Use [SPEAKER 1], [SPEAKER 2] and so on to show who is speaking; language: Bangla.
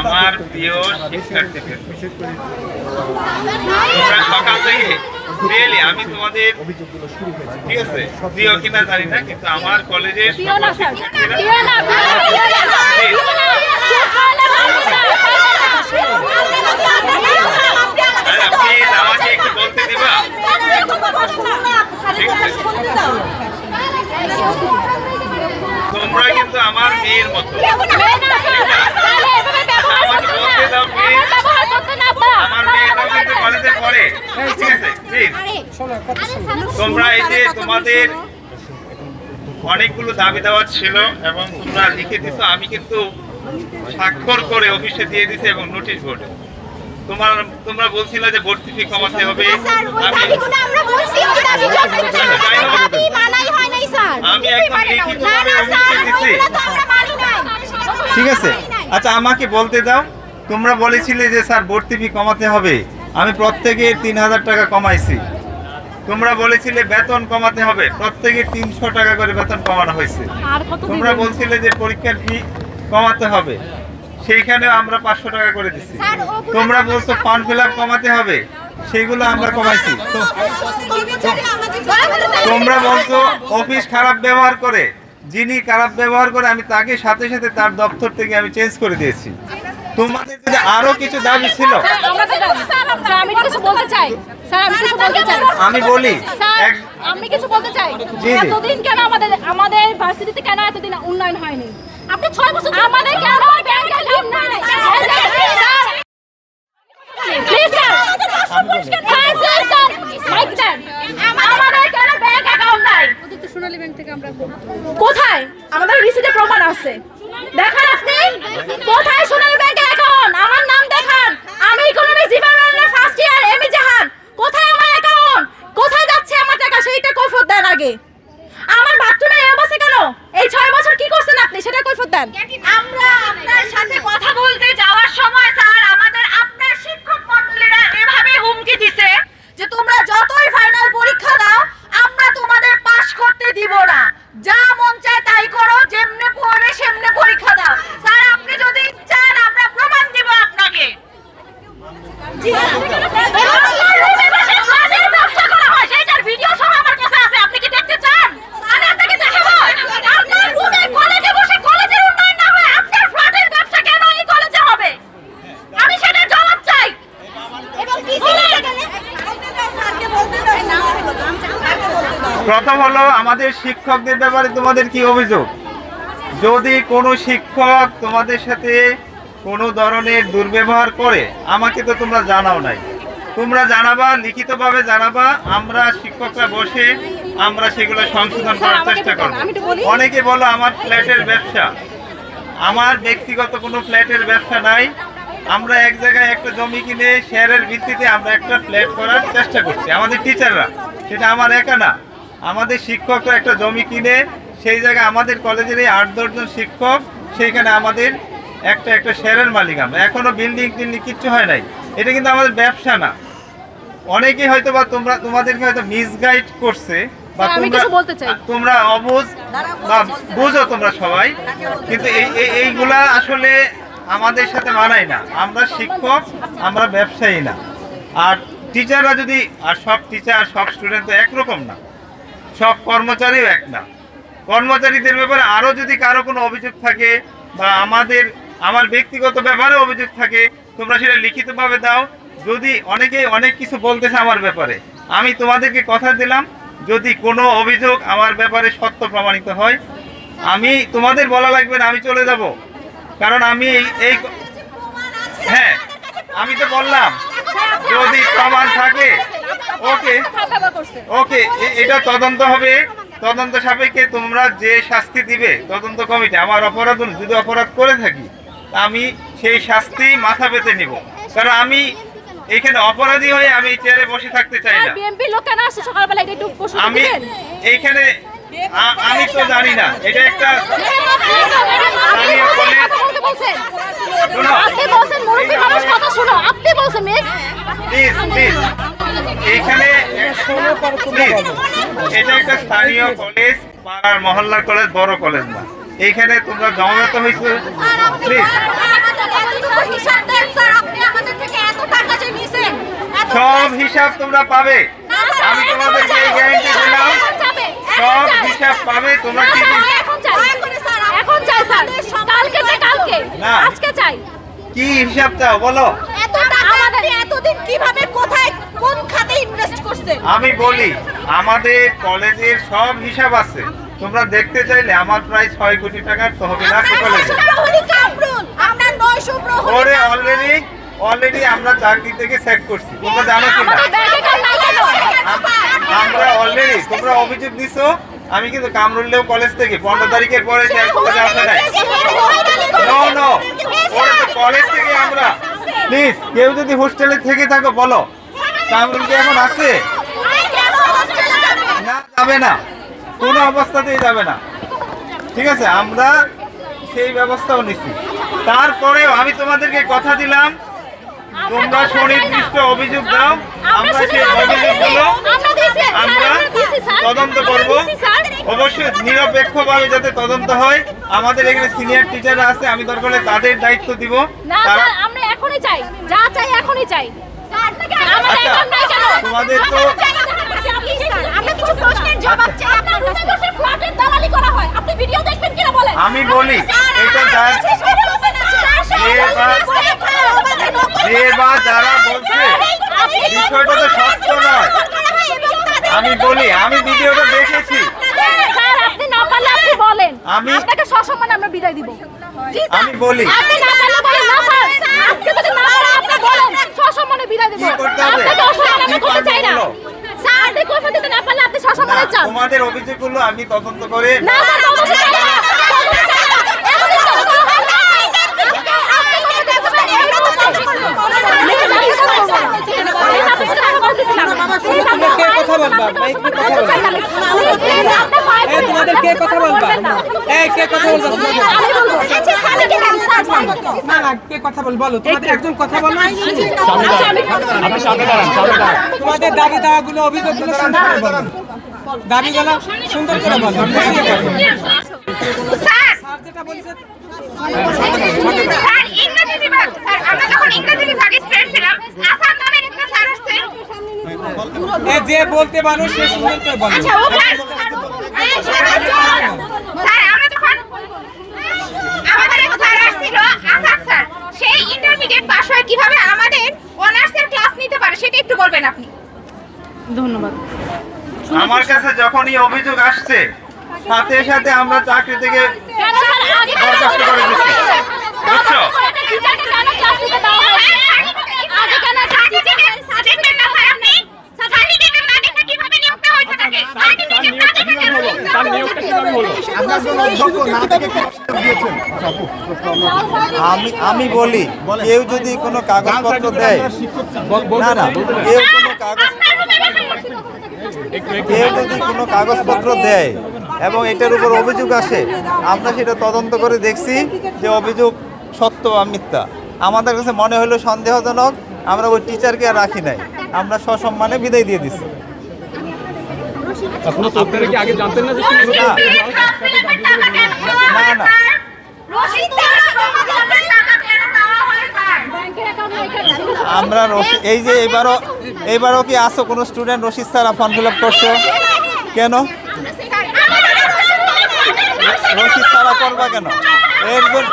[SPEAKER 1] আমার প্রিয় শিক্ষার্থী তোমরা সকাল থেকে ডেলি আমি তোমাদের ঠিক আছে প্রিয় কিনা জানি না কিন্তু আমার কলেজের শিক্ষার্থীরা-
[SPEAKER 2] প্রিয় না প্রিয় না, প্রিয় না প্রিয় না চুপ করে
[SPEAKER 1] আরে প্লিজ আমাকে একটু বলতে দিবা তোমরা কিন্তু আমার মেয়ের মতো আমার মেয়েটাও কিন্তু কলেজে ঠিক আছে তোমরা এই যে তোমাদের অনেকগুলো দাবি দেওয়া ছিল এবং তোমরা লিখে দিছো আমি কিন্তু স্বাক্ষর করে অফিসে দিয়ে দিছি এবং নোটিশ বোর্ডে। তোমার তোমরা বলছিলে যে ভর্তি ফি কমাতে হবে। আমি একদম অফিসে ঠিক আছে। আচ্ছা আমাকে বলতে দাও তোমরা বলেছিলে যে স্যার ভর্তি ফি কমাতে হবে। আমি প্রত্যেকে তিন হাজার টাকা কমাইছি। তোমরা বলেছিলে বেতন কমাতে হবে। প্রত্যেকে তিনশো টাকা করে বেতন কমানো হয়েছে। তোমরা বলছিলে যে পরীক্ষার ফি কমাতে হবে। সেইখানে আমরা পাঁচশো টাকা করে দিচ্ছি তোমরা বলছো ফর্ম ফিল আপ কমাতে হবে। সেগুলো আমরা কমাইছি। তোমরা বলছো অফিস খারাপ ব্যবহার করে। যিনি খারাপ ব্যবহার করে আমি তাকে সাথে সাথে তার দপ্তর থেকে আমি চেঞ্জ করে দিয়েছি। তোমাদের যদি আরও কিছু দাবি ছিল?
[SPEAKER 2] আমি কিছু বলতে চাই। স্যার আমি কিছু বলতে চাই।
[SPEAKER 1] আমি বলি
[SPEAKER 2] আমি কিছু বলতে চাই। এতদিন কেন আমাদের আমাদের ভার্সিটিতে কেন এতদিন উন্নয়ন হয়নি? আপনি ছয় বছর আমাদের কেন ব্যাংক অ্যাকাউন্ট নাই sir please sir. Sir sir sir. Mike দেন। আমাদের কেন ব্যাংক অ্যাকাউন্ট নাই?
[SPEAKER 3] সোনালী ব্যাংক থেকে আমরা
[SPEAKER 2] কোথায়? আমাদের রিসিটে প্রমাণ আছে। দেখান আপনি। কোথায় সোনালী ব্যাংকের অ্যাকাউন্ট আমার নাম দেখান আমি ইকোনমিক্স ডিপার্টমেন্টের ফার্স্ট ইয়ার এমই জাহান কোথায় আমার অ্যাকাউন্ট কোথায় যাচ্ছে আমার টাকা সেইটা কৈফত দেন আগে আমার বাথরুমে এই অবস্থা কেন এই ছয় বছর কি করছেন আপনি সেটা কৈফত দেন
[SPEAKER 4] আমরা আপনার সাথে কথা বলতে যাওয়ার সময় স্যার আমাদের আপনার শিক্ষক মণ্ডলীরা এভাবে হুমকি দিছে যে তোমরা যতই ফাইনাল পরীক্ষা দাও আমরা তোমাদের পাশ করতে দিব না যা মন চায় তাই করো যেমনে পড়বে সেমনে পরীক্ষা দাও স্যার আপনি যদি চান আমরা প্রমাণ দিব আপনাকে ভিডিও সহ আমার কাছে আছে আপনি কি দেখতে চান আমি আপনাকে দেখাবো আপনার রুমে কলেজে বসে কলেজের উন্নয়ন না হয়ে আপনার ফ্ল্যাটের ব্যবসা কেন এই কলেজে হবে আমি সেটা জবাব চাই এবং কি
[SPEAKER 1] প্রথম হলো আমাদের শিক্ষকদের ব্যাপারে তোমাদের কি অভিযোগ? যদি কোনো শিক্ষক তোমাদের সাথে কোনো ধরনের দুর্ব্যবহার করে আমাকে তো তোমরা জানাও নাই। তোমরা জানাবা লিখিতভাবে জানাবা আমরা শিক্ষকরা বসে আমরা সেগুলো সংশোধন করার চেষ্টা করব। অনেকে বলো আমার ফ্ল্যাটের ব্যবসা। আমার ব্যক্তিগত কোনো ফ্ল্যাটের ব্যবসা নাই। আমরা এক জায়গায় একটা জমি কিনে শেয়ারের ভিত্তিতে আমরা একটা ফ্ল্যাট করার চেষ্টা করছি। আমাদের টিচাররা সেটা আমার একা না। আমাদের শিক্ষকরা একটা জমি কিনে সেই জায়গায় আমাদের কলেজের এই আট দশজন শিক্ষক সেইখানে আমাদের একটা একটা শেয়ারের মালিক আমরা। এখনও বিল্ডিং টিল্ডিং কিচ্ছু হয় নাই। এটা কিন্তু আমাদের ব্যবসা না। অনেকেই হয়তো বা তোমরা তোমাদেরকে হয়তো মিসগাইড করছে বা তোমরা। তোমরা অবুঝ বা বুঝো তোমরা সবাই। কিন্তু এই এই- এইগুলা আসলে আমাদের সাথে মানায় না। আমরা শিক্ষক আমরা ব্যবসায়ী না। আর টিচাররা যদি আর সব টিচার সব স্টুডেন্ট তো একরকম না। সব কর্মচারীও এক না। কর্মচারীদের ব্যাপারে আরও যদি কারও কোনো অভিযোগ থাকে বা আমাদের আমার ব্যক্তিগত ব্যাপারে অভিযোগ থাকে তোমরা সেটা লিখিতভাবে দাও। যদি অনেকেই অনেক কিছু বলতেছে আমার ব্যাপারে আমি তোমাদেরকে কথা দিলাম। যদি কোনো অভিযোগ আমার ব্যাপারে সত্য প্রমাণিত হয় আমি তোমাদের বলা লাগবে না আমি চলে যাব। কারণ আমি এই এই হ্যাঁ আমি তো বললাম যদি প্রমাণ থাকে ওকে ওকে এটা তদন্ত হবে। তদন্ত সাপেক্ষে তোমরা যে শাস্তি দিবে তদন্ত কমিটি আমার অপরাধ যদি অপরাধ করে থাকি আমি সেই শাস্তি মাথা পেতে নিব। কারণ আমি এখানে অপরাধী হয়ে আমি চেয়ারে বসে থাকতে চাই না। আমি এইখানে আমি তো জানি না। এটা একটা
[SPEAKER 2] আপনি বলছেন। আপনি বলছেন
[SPEAKER 1] প্লিজ প্লিজ এখানে এটা একটা স্থানীয় কলেজ পাড়ার মহল্লা কলেজ বড় কলেজ না। এখানে তোমরা জমাগত হয়েছে? সব হিসাব তোমরা পাবে। আমি তোমাদেরকে এই গ্যারান্টি দিলাম সব হিসাব পাবে। তোমরা কি
[SPEAKER 2] এখন
[SPEAKER 1] কি হিসাব চাও? বলো। আমি বলি আমাদের কলেজের সব হিসাব আছে। তোমরা দেখতে চাইলে আমার প্রায় ছয় কোটি টাকার তহবিল আছে কলেজে ওরে অলরেডি অলরেডি আমরা চাকরি থেকে চেক করছি। তোমরা জানো কি না? আমরা অলরেডি তোমরা অভিযোগ দিছো আমি কিন্তু কামরুললেও কলেজ থেকে পনেরো তারিখের পরে কলেজ থেকে আমরা। প্লিজ কেউ যদি হোস্টেলে থেকে থাকো বলো। কামরুল কি এখন আছে? না যাবে না। কোনো অবস্থাতেই যাবে না। ঠিক আছে আমরা সেই ব্যবস্থাও নিচ্ছি। তারপরেও আমি তোমাদেরকে কথা দিলাম। তোমরা সুনির্দিষ্ট অভিযোগ দাও। আমরা সেই অভিযোগগুলো আমরা তদন্ত করব। অবশ্যই নিরপেক্ষভাবে যাতে তদন্ত হয়। আমাদের এখানে সিনিয়র টিচাররা আছে আমি দরকার হলে তাদের দায়িত্ব দিব।
[SPEAKER 2] আমরা এখনই চাই। যা চাই এখনই চাই।
[SPEAKER 1] আচ্ছা, তোমাদের তো আমি বলি এটা বা- যারা বলছে বিষয়টা তো সত্য নয়। আমি বলি আমি ভিডিওটা দেখেছি। আমি-
[SPEAKER 2] আপনাকে সসম্মানে আমরা বিদায় দিব।
[SPEAKER 1] আমি বলি।
[SPEAKER 2] আপনি না পারলে বলেন না স্যার। আজকে যদি না পারেন আপনি বলেন সসম্মানে বিদায় দিব।
[SPEAKER 1] কি করতে হবে?
[SPEAKER 2] আপনাকে অসম্মান আমরা করতে চাই না। স্যার দিতে না পারলে আপনি সসম্মানে চান?
[SPEAKER 1] তোমাদের অভিযোগগুলো আমি তদন্ত করে
[SPEAKER 2] না স্যার তদন্ত
[SPEAKER 3] বলবা? কথা বলবা? তোমাদের কে কথা বলবা? এই কে কথা বলবা? না না কে কথা বল বলো। তোমাদের একজন কথা বলো। তোমাদের দাবি দাওয়াগুলো অভিযোগগুলো সুন্দর করে বলো। দাবিগুলো সুন্দর করে বলো।
[SPEAKER 4] স্যার
[SPEAKER 3] স্যার যেটা বলছে
[SPEAKER 4] স্যার ইংরেজি বিভাগ স্যার আমরা যখন ইংরেজি বিভাগে ছিলাম আসাম নামের একটা স্যার আসছে।
[SPEAKER 3] এ যে বলতে পারো সে সুন্দর করে বলো
[SPEAKER 4] আচ্ছা ও ক্লাস স্যার আমরা যখন আমাদের এক স্যার আসছিল আসাদ স্যার সেই ইন্টারমিডিয়েট পাস হয়ে কীভাবে আমাদের অনার্সের ক্লাস নিতে পারে বলবেন আপনি?
[SPEAKER 1] আমার কাছে যখনই অভিযোগ আসছে সাথে সাথে আমরা চাকরি থেকে বরখাস্ত করে দিচ্ছি। বুঝছ?
[SPEAKER 2] দেওয়া হয় আগে কেন
[SPEAKER 4] সার্টিফিকেট
[SPEAKER 1] আমি আমি বলি কেউ যদি কোনো কাগজপত্র দেয় না না কেউ কোনো কাগজ কেউ যদি কোনো কাগজপত্র দেয় এবং এটার উপর অভিযোগ আসে আমরা সেটা তদন্ত করে দেখছি যে অভিযোগ সত্য বা মিথ্যা। আমাদের কাছে মনে হলো সন্দেহজনক আমরা ওই টিচারকে আর রাখি নাই। আমরা সসম্মানে বিদায় দিয়ে দিছি
[SPEAKER 5] আপনারা কি আগে জানতেন না
[SPEAKER 1] না। আমরা এই যে এবারও এবারও কি আসো কোনো student Rashid sir form fill up করছ? কেন?
[SPEAKER 4] রশিদ
[SPEAKER 1] স্যারা ছাড়া করবা কেন? এর জন্য